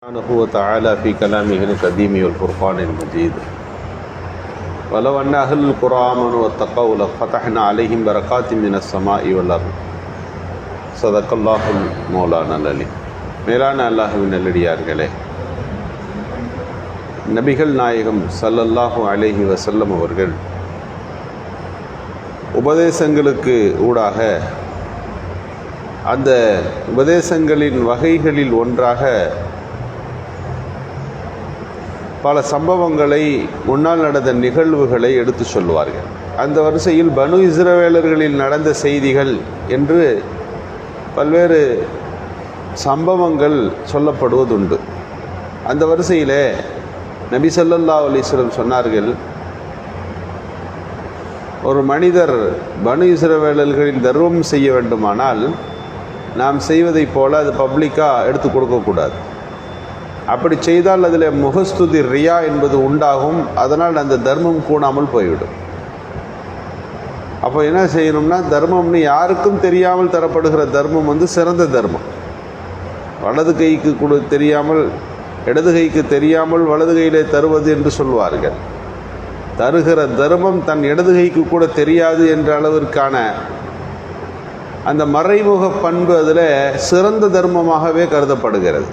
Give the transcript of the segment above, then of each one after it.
سبحانه وتعالى في كلامه القديم والفرقان المجيد ولو أن أهل القرى آمنوا واتقوا لفتحنا عليهم بركات من السماء والأرض صدق الله مولانا العليم மேலான அல்லாஹுவின் நல்லடியார்களே நபிகள் நாயகம் ஸல்லல்லாஹு அலைஹி வஸல்லம் அவர்கள் உபதேசங்களுக்கு ஊடாக அந்த உபதேசங்களின் வகைகளில் ஒன்றாக பல சம்பவங்களை முன்னால் நடந்த நிகழ்வுகளை எடுத்து சொல்வார்கள் அந்த வரிசையில் பனு இஸ்ரவேலர்களில் நடந்த செய்திகள் என்று பல்வேறு சம்பவங்கள் சொல்லப்படுவதுண்டு. அந்த வரிசையிலே நபி சொல்லல்லா அலைஹி சொன்னார்கள் ஒரு மனிதர் பனு இஸ்ரவேலர்களில் தர்மம் செய்ய வேண்டுமானால் நாம் செய்வதைப் போல அது பப்ளிக்காக எடுத்து கொடுக்கக்கூடாது அப்படி செய்தால் அதில் முகஸ்துதி ரியா என்பது உண்டாகும். அதனால் அந்த தர்மம் கூடாமல் போய்விடும். அப்போ என்ன செய்யணும்னா தர்மம்னு யாருக்கும் தெரியாமல் தரப்படுகிற தர்மம் வந்து சிறந்த தர்மம். வலது கைக்கு கொடு தெரியாமல் இடது கைக்கு தெரியாமல் வலது கையிலே தருவது என்று சொல்வார்கள். தருகிற தர்மம் தன் இடது கைக்கு கூட தெரியாது என்ற அளவிற்கான அந்த மறைமுக பண்பு அதில் சிறந்த தர்மமாகவே கருதப்படுகிறது.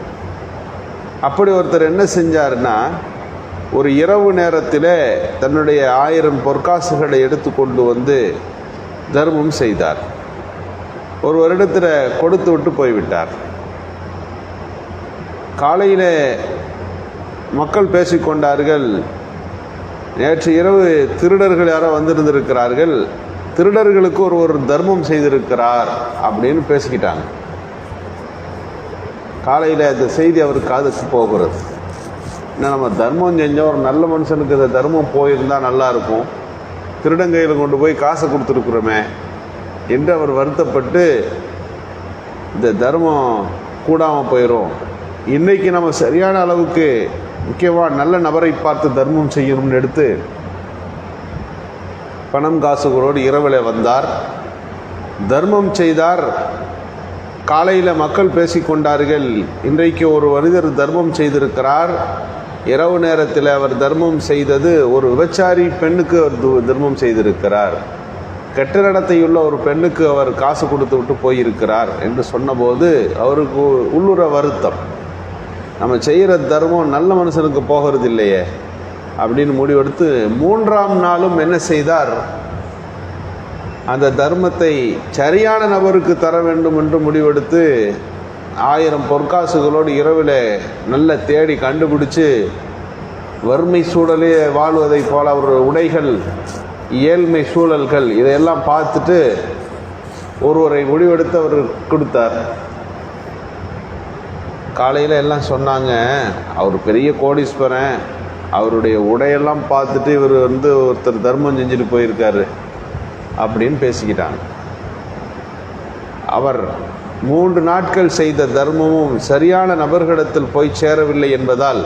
அப்படி ஒருத்தர் என்ன செஞ்சாருன்னா ஒரு இரவு நேரத்தில் தன்னுடைய ஆயிரம் பொற்காசுகளை எடுத்து கொண்டு வந்து தர்மம் செய்தார். ஒரு வருடத்தில் கொடுத்து விட்டு போய்விட்டார். காலையில் மக்கள் பேசிக்கொண்டார்கள் நேற்று இரவு திருடர்கள் யாரோ வந்திருந்திருக்கிறார்கள் திருடர்களுக்கு ஒரு ஒரு தர்மம் செய்திருக்கிறார் அப்படின்னு பேசிக்கிட்டாங்க. காலையில் அந்த செய்தி அவர் காதுக்கு போகிறது. இன்னும் நம்ம தர்மம் செஞ்சோம் ஒரு நல்ல மனுஷனுக்கு இந்த தர்மம் போயிருந்தால் நல்லா இருக்கும். திருடங்கையில் கொண்டு போய் காசை கொடுத்துருக்குறோமே என்று அவர் வருத்தப்பட்டு இந்த தர்மம் கூடாமல் போயிடும் இன்றைக்கி நம்ம சரியான அளவுக்கு முக்கியமாக நல்ல நபரை பார்த்து தர்மம் செய்யணும்னு எடுத்து பணம் காசுகளோடு இரவில் வந்தார். தர்மம் செய்தார். காலையில் மக்கள் பேசிக்கொண்டார்கள் இன்றைக்கு ஒரு மனிதர் தர்மம் செய்திருக்கிறார். இரவு நேரத்தில் அவர் தர்மம் செய்தது ஒரு விபச்சாரி பெண்ணுக்கு அவர் தர்மம் செய்திருக்கிறார். கெட்ட நடத்தையுள்ள ஒரு பெண்ணுக்கு அவர் காசு கொடுத்து விட்டு போயிருக்கிறார் என்று சொன்னபோது அவருக்கு உள்ளுர வருத்தம். நம்ம செய்கிற தர்மம் நல்ல மனுஷனுக்கு போகிறது இல்லையே அப்படின்னு முடிவெடுத்து மூன்றாம் நாளும் என்ன செய்தார்? அந்த தர்மத்தை சரியான நபருக்கு தர வேண்டும் என்று முடிவெடுத்து ஆயிரம் பொற்காசுகளோடு இரவில் நல்ல தேடி கண்டுபிடிச்சு வறுமை சூழலே வாழ்வதைப் போல அவர் உடைகள் ஏழ்மை சூழல்கள் இதையெல்லாம் பார்த்துட்டு ஒருவரை முடிவெடுத்து அவர் கொடுத்தார். காலையில் எல்லாம் சொன்னாங்க அவர் பெரிய கோடீஸ்வரன். அவருடைய உடையெல்லாம் பார்த்துட்டு இவர் வந்து ஒருத்தர் தர்மம் செஞ்சுட்டு போயிருக்காரு. அப்படின்னு பேசிக்கிட்டாங்க. அவர் மூன்று நாட்கள் செய்த தர்மமும் சரியான நபர்களிடத்தில் போய் சேரவில்லை என்பதால்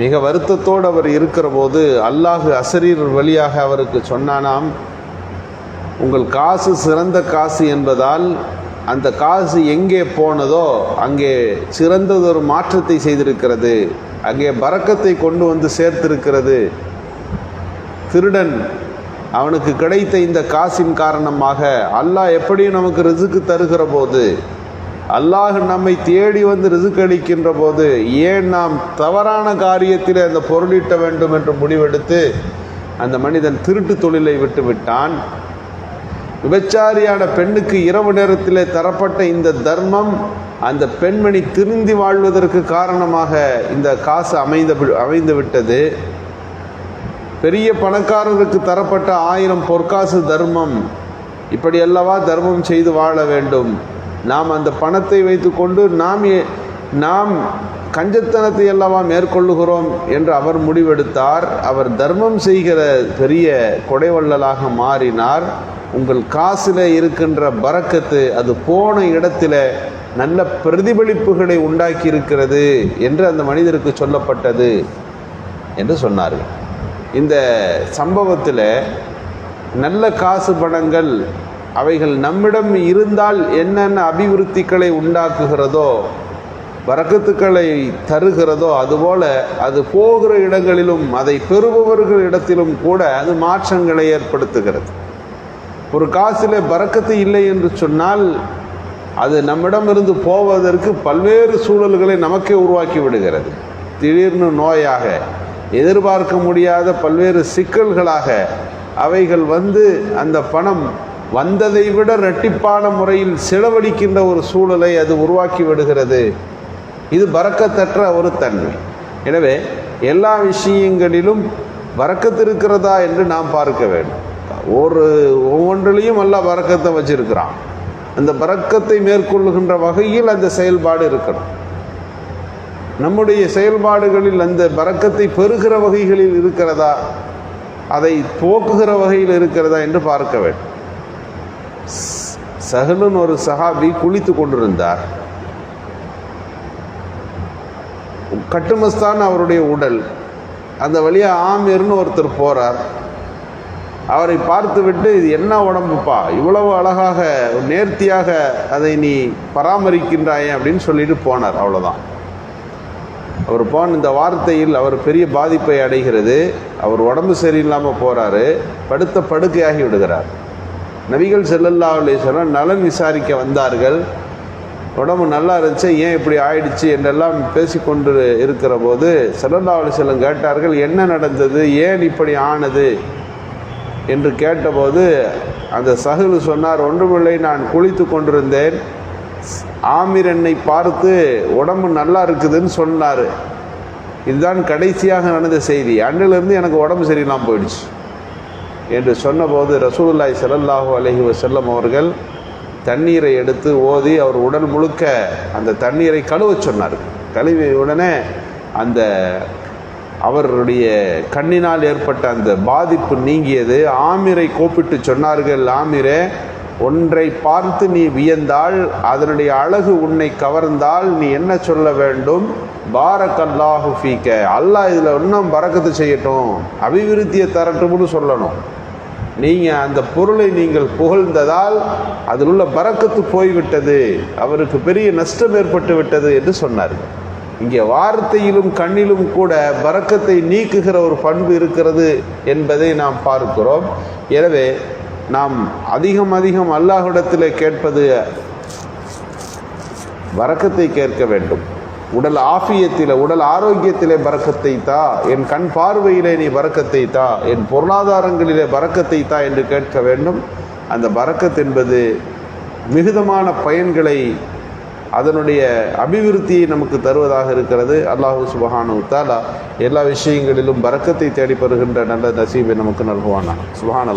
மிக வருத்தத்தோடு அவர் இருக்கிற போது அல்லாஹு அசரீர் வழியாக அவருக்கு சொன்னானாம் உங்கள் காசு சிறந்த காசு என்பதால் அந்த காசு எங்கே போனதோ அங்கே சிறந்ததொரு மாற்றத்தை செய்திருக்கிறது அங்கே பறக்கத்தை கொண்டு வந்து சேர்த்திருக்கிறது. திருடன் அவனுக்கு கிடைத்த இந்த காசின் காரணமாக அல்லாஹ் எப்படியும் நமக்கு ரிசுக்கு தருகிற போது அல்லாஹ் நம்மை தேடி வந்து ரிசுக்கு அளிக்கின்ற போது ஏன் நாம் தவறான காரியத்தில் அந்த பொருளீட்ட வேண்டும் என்று முடிவெடுத்து அந்த மனிதன் திருட்டு தொழிலை விட்டு விட்டான். விபச்சாரியான பெண்ணுக்கு இரவு நேரத்தில் தரப்பட்ட இந்த தர்மம் அந்த பெண்மணி திருந்தி வாழ்வதற்கு காரணமாக இந்த காசு அமைந்த அமைந்து விட்டது பெரிய பணக்காரருக்கு தரப்பட்ட ஆயிரம் பொற்காசு தர்மம். இப்படி அல்லவா தர்மம் செய்து வாழ வேண்டும். நாம் அந்த பணத்தை வைத்துக்கொண்டு நாம் ஏ- நாம் கஞ்சத்தனத்தை அல்லவா மேற்கொள்ளுகிறோம் என்று அவர் முடிவெடுத்தார். அவர் தர்மம் செய்கிற பெரிய கொடைவள்ளலாக மாறினார். உங்கள் காசில் இருக்கின்ற பறக்கத்து அது போன இடத்துல நல்ல பிரதிபலிப்புகளை உண்டாக்கி இருக்கிறது என்று அந்த மனிதருக்கு சொல்லப்பட்டது என்று சொன்னார்கள். இந்த சம்பவத்தில் நல்ல காசு பணங்கள் அவைகள் நம்மிடம் இருந்தால் என்னென்ன அபிவிருத்திகளை உண்டாக்குகிறதோ வரக்கத்துக்களை தருகிறதோ அதுபோல அது போகிற இடங்களிலும் அதை பெறுபவர்கள் இடத்திலும் கூட அது மாற்றங்களை ஏற்படுத்துகிறது. ஒரு காசில் பறக்கத்து இல்லை என்று சொன்னால் அது நம்மிடமிருந்து போவதற்கு பல்வேறு சூழல்களை நமக்கே உருவாக்கி விடுகிறது. திடீர்னு நோயாக எதிர்பார்க்க முடியாத பல்வேறு சிக்கல்களாக அவைகள் வந்து அந்த பணம் வந்ததை விட ரெட்டிப்பான முறையில் செலவழிக்கின்ற ஒரு சூழலை அது உருவாக்கி விடுகிறது. இது பறக்கத்தற்ற ஒரு தன்மை. எனவே எல்லா விஷயங்களிலும் பறக்கத்து இருக்கிறதா என்று நாம் பார்க்க வேண்டும். ஒரு ஒவ்வொன்றிலையும் எல்லாம் பறக்கத்தை வச்சிருக்கிறான். அந்த பறக்கத்தை மேற்கொள்ளுகின்ற வகையில் அந்த செயல்பாடு இருக்கணும். நம்முடைய செயல்பாடுகளில் அந்த பறக்கத்தை பெறுகிற வகைகளில் இருக்கிறதா? அதை போக்குகிற வகையில் இருக்கிறதா என்று பார்க்க வேண்டும். சஹலுன் ஒரு சஹாபி குளித்து கொண்டிருந்தார். கட்டுமஸ்தான் அவருடைய உடல். அந்த வழியாக ஆமீர்னு ஒருத்தர் போகிறார் அவரை பார்த்துவிட்டு இது என்ன உடம்புப்பா? இவ்வளவு அழகாக நேர்த்தியாக அதை நீ பராமரிக்கின்றாயே? அப்படின்னு சொல்லிட்டு போனார். அவ்வளோதான் அவர் போன இந்த வார்த்தையில் அவர் பெரிய பாதிப்பை அடைகிறது. அவர் உடம்பு சரியில்லாமல் போகிறாரு படுத்த படுக்கையாகி விடுகிறார். நபிகள் செல்லல்லா அலேஸ்வரன் நலன் விசாரிக்க வந்தார்கள். உடம்பு நல்லா இருந்துச்சு. ஏன் இப்படி ஆயிடுச்சு என்றெல்லாம் பேசிக்கொண்டு இருக்கிற போது செல்லல்லா அலிஸ்வலம் கேட்டார்கள் என்ன நடந்தது? ஏன் இப்படி ஆனது? என்று கேட்டபோது அந்த சகுலு சொன்னார் ஒன்றுமில்லை நான் குளித்து கொண்டிருந்தேன். ஆமீர் என்னை பார்த்து உடம்பு நல்லா இருக்குதுன்னு சொன்னார். இதுதான் கடைசியாக நடந்த செய்தி. அன்றிலிருந்து எனக்கு உடம்பு சரியில்லாமல் போயிடுச்சு. என்று சொன்னபோது ரசூலுல்லாய் ஸல்லல்லாஹு அலஹி வசல்லம் அவர்கள் தண்ணீரை எடுத்து ஓதி அவர் உடல் முழுக்க அந்த தண்ணீரை கழுவ சொன்னார். கழுவி உடனே அந்த அவருடைய கண்ணினால் ஏற்பட்ட அந்த பாதிப்பு நீங்கியது. ஆமிரை கூப்பிட்டு சொன்னார்கள் ஆமிரே ஒன்றை பார்த்து நீ வியந்தால் அதனுடைய அழகு உன்னை கவர்ந்தால் நீ என்ன சொல்ல வேண்டும்? பாரக் அல்லாஹு ஃபீக்க அல்லாஹ் இதில் இன்னும் பறக்கத்து செய்யட்டும். அபிவிருத்தியை தரட்டும்னு சொல்லணும். நீங்கள் அந்த பொருளை நீங்கள் புகழ்ந்ததால் அதில் உள்ள பறக்கத்து போய்விட்டது. அவருக்கு பெரிய நஷ்டம் ஏற்பட்டு விட்டது என்று சொன்னார்கள் இங்கே வார்த்தையிலும் கண்ணிலும் கூட பறக்கத்தை நீக்குகிற ஒரு பண்பு இருக்கிறது என்பதை நாம் பார்க்கிறோம். எனவே நாம் அதிகம் அதிகம் அல்லாஹிடத்தில் கேட்பது வரக்கத்தை கேட்க வேண்டும். உடல் ஆஃபியத்தில் உடல் ஆரோக்கியத்திலே பறக்கத்தை தா என் கண் பார்வையிலே நீ பறக்கத்தை தா என் பொருளாதாரங்களிலே பறக்கத்தை தா என்று கேட்க வேண்டும். அந்த பறக்கத் என்பது மிகுதமான பயன்களை அதனுடைய அபிவிருத்தியை நமக்கு தருவதாக இருக்கிறது. அல்லாஹு சுபஹானு தாலா எல்லா விஷயங்களிலும் பறக்கத்தை தேடி பெறுகின்ற நல்ல நசீபை நமக்கு நல்குவானா சுபஹான